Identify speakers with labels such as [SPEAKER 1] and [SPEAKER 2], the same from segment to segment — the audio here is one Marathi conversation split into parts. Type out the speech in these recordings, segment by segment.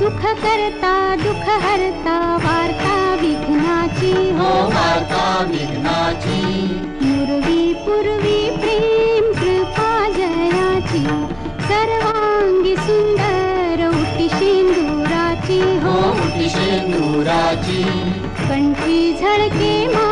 [SPEAKER 1] सुख करता दुःख हरता वार्ता विघ्नाची
[SPEAKER 2] हो। वार्ता विघ्नाची।
[SPEAKER 1] मुरवी पूर्वी प्रेम कृपा जयाची। सर्वांगी सुंदर उटी शेंदुराची
[SPEAKER 2] हो। मुठी शेंदुराची।
[SPEAKER 1] कंठी झळके माळ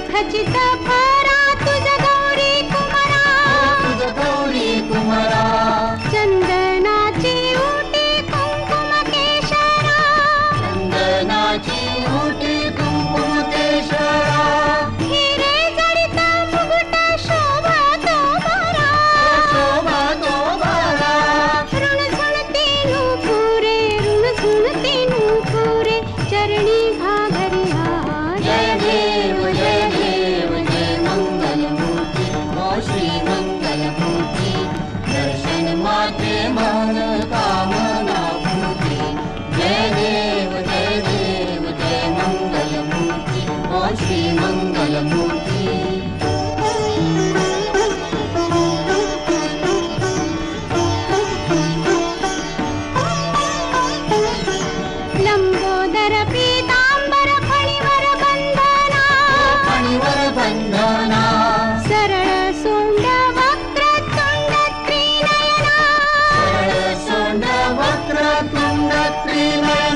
[SPEAKER 1] खचित फारा శ్రీమంగళమూర్తి లంబోదర పీతాంబర
[SPEAKER 2] ఫణివర బంధనా.
[SPEAKER 1] ఫణివర బంధనా. శరణ సుండ వక్రతుండ త్రినయనా
[SPEAKER 2] శరణ సుండ వక్రతుండ త్రినయనా